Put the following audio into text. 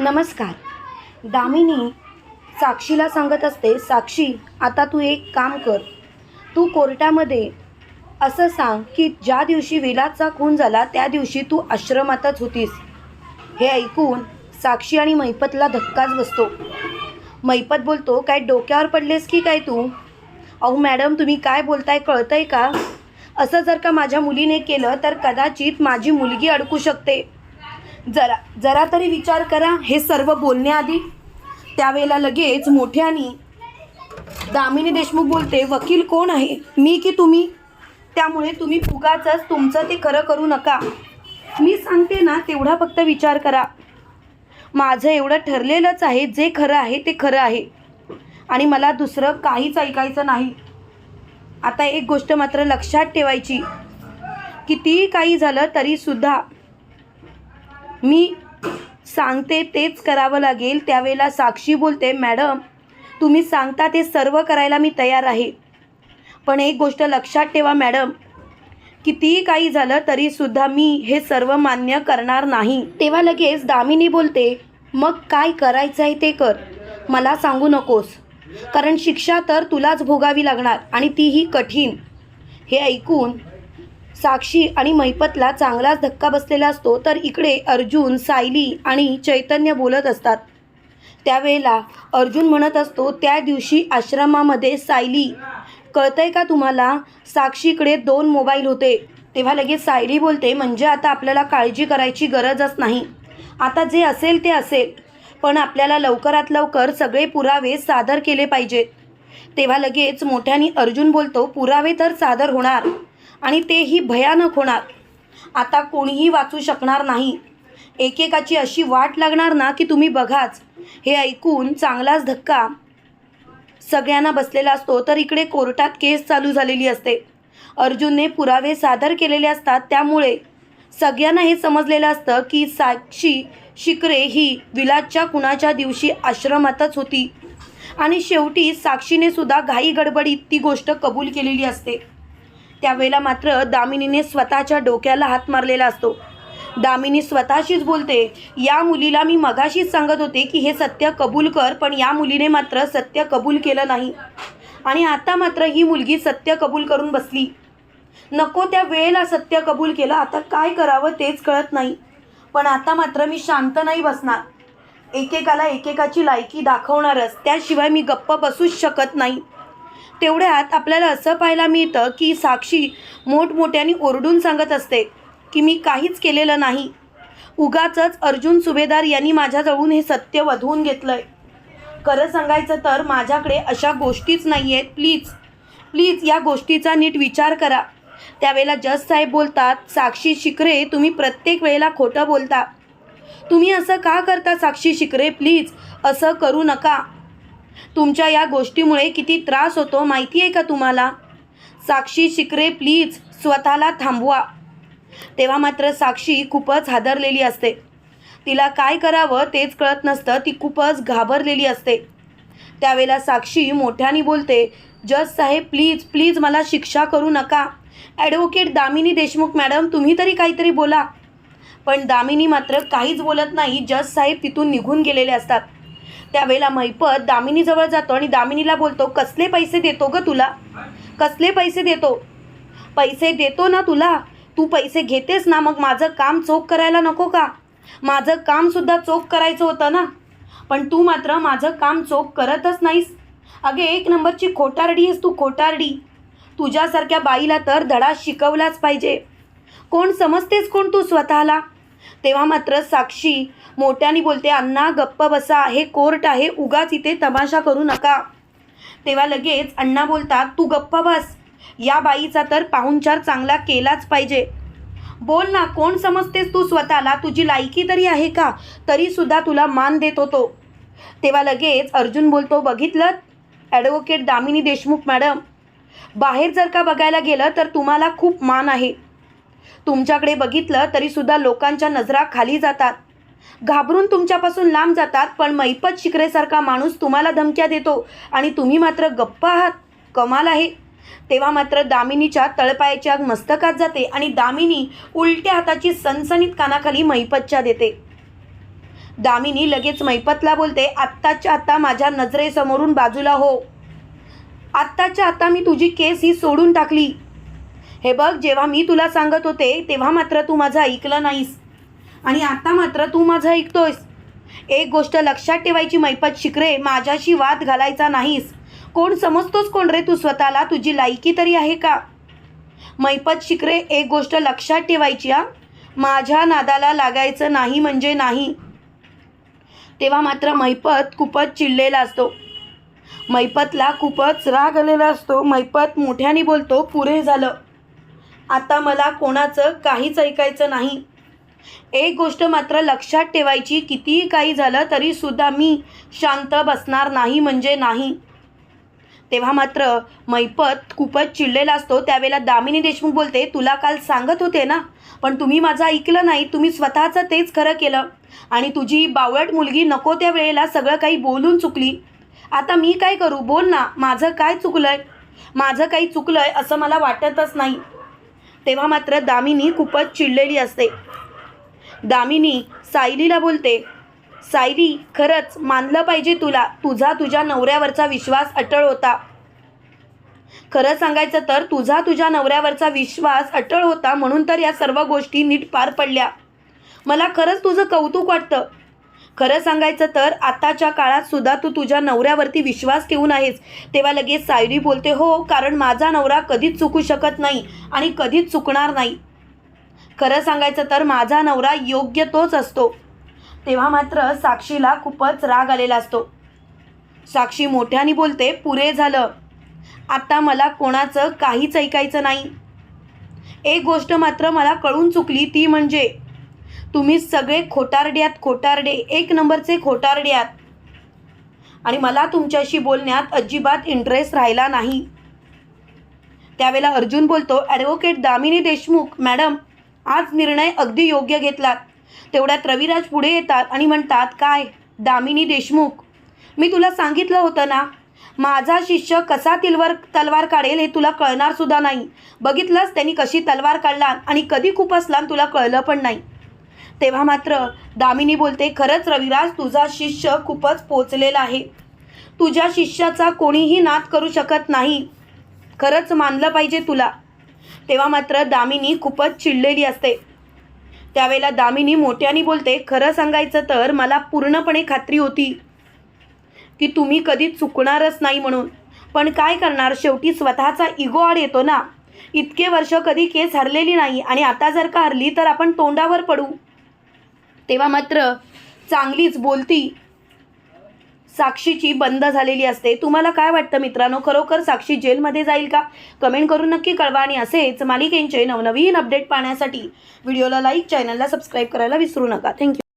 नमस्कार. दामिनी साक्षीला सांगत असते साक्षी आता तू एक काम कर. तू कोर्टामध्ये असं सांग की ज्या दिवशी विलासचा खून झाला त्या दिवशी तू आश्रमातच होतीस. हे ऐकून साक्षी आणि मैपतला धक्काच बसतो. मैपत बोलतो काय डोक्यावर पडलेस की काय तू? अहो मॅडम तुम्ही काय बोलताय कळतंय का? असं जर का माझ्या मुलीने केलं तर कदाचित माझी मुलगी अडकू शकते. जरा जरा तरी विचार करा हे सर्व बोलण्याआधी. त्यावेळेला लगेच मोठ्यानी दामिनी देशमुख बोलते वकील कोण आहे? मी की तुम्ही? त्यामुळे तुम्ही उगाचच तुमचं ते खरं करू नका. मी सांगते ना तेवढा फक्त विचार करा. माझं एवढं ठरलेलंच आहे जे खरं आहे ते खरं आहे. आणि मला दुसरं काहीच ऐकायचं नाही. आता एक गोष्ट मात्र लक्षात ठेवायची कितीही काही झालं तरीसुद्धा मी सांगते तेच करावं लागेल त्यावेळेला साक्षी बोलते मॅडम तुम्ही सांगता ते सर्व करायला मी तयार आहे. पण एक गोष्ट लक्षात ठेवा मॅडम कितीही काही झालं तरीसुद्धा मी हे सर्व मान्य करणार नाही. तेव्हा लगेच दामिनी बोलते मग काय करायचं आहे ते कर मला सांगू नकोस. कारण शिक्षा तर तुलाच भोगावी लागणार आणि तीही कठीण. हे ऐकून साक्षी आणि मैपतला चांगलाच धक्का बसलेला असतो तर इकडे अर्जुन सायली आणि चैतन्य बोलत असतात. त्यावेळेला अर्जुन म्हणत असतो त्या दिवशी आश्रमामध्ये सायली कळतंय का तुम्हाला? साक्षीकडे दोन मोबाईल होते. तेव्हा लगेच सायली बोलते म्हणजे आता आपल्याला काळजी करायची गरजच नाही. आता जे असेल ते असेल पण आपल्याला लवकरात लवकर सगळे पुरावे सादर केले पाहिजेत. तेव्हा लगेच मोठ्याने अर्जुन बोलतो पुरावे तर सादर होणार. आणि तेही भयानक होणार. आता कोणीही वाचू शकणार नाही. एकेकाची अशी वाट लागणार ना की तुम्ही बघाच. हे ऐकून चांगलाच धक्का. सगळ्यांना बसलेला असतो तर इकडे कोर्टात केस चालू झालेली असते. अर्जुनने पुरावे सादर केलेले असतात त्यामुळे सगळ्यांना हे समजलेलं असतं की साक्षी शिकरे ही विलासच्या कुणाच्या दिवशी आश्रमातच होती. आणि शेवटी साक्षीने सुद्धा घाई गडबडीत ती गोष्ट कबूल केलेली असते. त्यावेळेला मात्र दामिनीने स्वतःच्या डोक्याला हात मारलेला असतो. दामिनी स्वतःशीच बोलते या मुलीला मी मगाशीच सांगत होते की हे सत्य कबूल कर पण या मुलीने मात्र सत्य कबूल केलं नाही. आणि आता मात्र ही मुलगी सत्य कबूल करून बसली. नको त्या वेळेला सत्य कबूल केलं आता काय करावं तेच कळत नाही. पण आता मात्र मी शांत नाही बसणार. एकेकाला एकेकाची लायकी दाखवणारच त्याशिवाय मी गप्प बसूच शकत नाही. तेवढ्यात आपल्याला असं पाहायला मिळतं की साक्षी मोठमोठ्याने ओरडून सांगत असते की मी काहीच केलेलं नाही. उगाचच अर्जुन सुभेदार यांनी माझ्याजवळून हे सत्य वधवून घेतलं आहे खरं सांगायचं तर माझ्याकडे अशा गोष्टीच नाही आहेत प्लीज प्लीज या गोष्टीचा नीट विचार करा. त्यावेळेला जज साहेब बोलतात साक्षी शिकरे तुम्ही प्रत्येक वेळेला खोटं बोलता. तुम्ही असं का करता साक्षी शिकरे प्लीज असं करू नका. तुमच्या या गोष्टीमुळे किती त्रास होतो माहिती आहे का तुम्हाला? साक्षी शिकरे प्लीज स्वतःला थांबवा. तेव्हा मात्र साक्षी खूपच हादरलेली असते. तिला काय करावं तेच कळत नसतं ती खूपच घाबरलेली असते. त्यावेळेला साक्षी मोठ्याने बोलते जज साहेब प्लीज प्लीज मला शिक्षा करू नका. ॲडव्होकेट दामिनी देशमुख मॅडम तुम्ही तरी काहीतरी बोला. पण दामिनी मात्र काहीच बोलत नाही जज साहेब तिथून निघून गेलेले असतात. त्यावेळेला मैपत दामिनीजवळ जातो आणि दामिनीला बोलतो कसले पैसे देतो ग तुला? कसले पैसे देतो? पैसे देतो ना तुला? तू पैसे घेतेस ना मग माझं काम चोख करायला नको का? माझं कामसुद्धा चोख करायचं होतं ना? पण तू मात्र माझं काम चोख करतच नाहीस. अगे एक नंबरची खोटारडी आहेस तू खोटारडी. तुझ्यासारख्या बाईला तर धडा शिकवलाच पाहिजे. कोण समजतेस कोण तू स्वतःला? तेव्हा मात्र साक्षी मोठ्याने बोलते अण्णा गप्प बसा. हे कोर्ट आहे. उगाच इथे तमाशा करू नका. तेव्हा लगेच अण्णा बोलतात तू गप्प बस. या बाईचा तर पाहुणचार चांगला केलाच पाहिजे. बोल ना कोण समजतेस तू स्वतःला? तुझी लायकी तरी आहे का? तरीसुद्धा तुला मान देत होतो तेव्हा लगेच अर्जुन बोलतो बघितलं? Advocate Damini Deshmukh madam. बाहेर जर का बघायला गेलं तर तुम्हाला खूप मान आहे. तुमच्याकडे बघितलं तरीसुद्धा लोकांच्या नजरा खाली जातात. घाबरून तुमच्यापासून लांब जातात पण मैपत शिकरेसारखा माणूस तुम्हाला धमक्या देतो आणि तुम्ही मात्र गप्प आहात. कमाल आहे. तेव्हा मात्र दामिनीच्या तळपायाच्या मस्तकात जाते आणि दामिनी उलट्या हाताची सनसनीत कानाखाली मैपतच्या देते. दामिनी लगेच मैपतला बोलते आत्ताच्या आत्ता माझ्या नजरेसमोरून बाजूला हो. आत्ताच्या आत्ता मी तुझी केस ही सोडून टाकली. हे बघ जेव्हा मी तुला सांगत होते तेव्हा मात्र तू माझं ऐकलं नाहीस. आणि आता मात्र तू माझं ऐकतोयस. एक गोष्ट लक्षात ठेवायची मैपत शिकरे माझ्याशी वाद घालायचा नाहीस. कोण समजतोस कोण रे तू स्वतःला? तुझी लायकी तरी आहे का? मैपत शिकरे एक गोष्ट लक्षात ठेवायची हा. माझ्या नादाला लागायचं नाही म्हणजे नाही. तेव्हा मात्र मैपत खूपच चिडलेला असतो. मैपतला खूपच राग आलेला असतो. मैपत मोठ्याने बोलतो पुरे झालं. आता मला कोणाचं काहीच ऐकायचं नाही. एक गोष्ट मात्र लक्षात ठेवायची कितीही काही झालं तरीसुद्धा मी शांत बसणार नाही म्हणजे नाही. तेव्हा मात्र मैपत खूपच चिडलेला असतो. त्यावेळेला दामिनी देशमुख बोलते तुला काल सांगत होते ना पण तुम्ही माझं ऐकलं नाही तुम्ही स्वतःचं तेच खरं केलं आणि तुझी बावळट मुलगी नको त्या वेळेला सगळं काही बोलून चुकली. आता मी काय करू? बोल ना माझं काय चुकलं आहे माझं काही चुकलं आहे असं मला वाटतच नाही. तेव्हा मात्र दामिनी खूपच चिडलेली असते. दामिनी सायलीला बोलते सायली खरंच मानलं पाहिजे तुला. तुझा तुझ्या नवऱ्यावरचा विश्वास अटळ होता. खरं सांगायचं तर तुझा तुझ्या नवऱ्यावरचा विश्वास अटळ होता म्हणून तर या सर्व गोष्टी नीट पार पडल्या. मला खरंच तुझं कौतुक वाटतं. खरं सांगायचं तर आताच्या काळात सुद्धा तू तुझ्या नवऱ्यावरती विश्वास ठेवून आहेस. तेव्हा लगेच सायरी बोलते हो कारण माझा नवरा कधीच चुकू शकत नाही आणि कधीच चुकणार नाही. खरं सांगायचं तर माझा नवरा योग्य तोच असतो. तेव्हा मात्र साक्षीला खूपच राग आलेला असतो. साक्षी मोठ्याने बोलते पुरे झालं. आता मला कोणाचं काहीच ऐकायचं नाही. एक गोष्ट मात्र मला कळून चुकली ती म्हणजे तुम्ही सगळे खोटारड्यात खोटारडे एक नंबरचे खोटारड्यात. आणि मला तुमच्याशी बोलण्यात अजिबात इंटरेस्ट राहिला नाही. त्यावेळेला अर्जुन बोलतो ॲडव्होकेट दामिनी देशमुख मॅडम आज निर्णय अगदी योग्य घेतलात. तेवढ्यात रविराज पुढे येतात आणि म्हणतात काय दामिनी देशमुख मी तुला सांगितलं होतं ना? माझा शिष्य कसा तिलवर तलवार काढेल हे तुला कळणार सुद्धा नाही. बघितलंच त्यांनी कशी तलवार काढला आणि कधी खूप असला तुला कळलं पण नाही. तेव्हा मात्र दामिनी बोलते खरंच रविराज तुझा शिष्य खूपच पोचलेला आहे. तुझ्या शिष्याचा कोणीही नाद करू शकत नाही. खरंच मानलं पाहिजे तुला. तेव्हा मात्र दामिनी खूपच चिडलेली असते. त्यावेळेला दामिनी मोठ्याने बोलते खरं सांगायचं तर मला पूर्णपणे खात्री होती की तुम्ही कधी चुकणारच नाही म्हणून. पण काय करणार? शेवटी स्वतःचा इगो आड येतो ना. इतके वर्ष कधी केस हरलेली नाही आणि आता जर का हरली तर आपण तोंडावर पडू. तेव्हा मात्र चांगलीच बोलती साक्षीची बंद झालेली असते. तुम्हाला काय वाटतं मित्रांनो? खरोखर साक्षी जेलमध्ये जाईल का? कमेंट करून नक्की कळवा आणि असेच मालिकेंचे नवनवीन अपडेट पाहण्यासाठी व्हिडिओला लाईक चॅनलला सबस्क्राईब करायला विसरू नका. थँक्यू.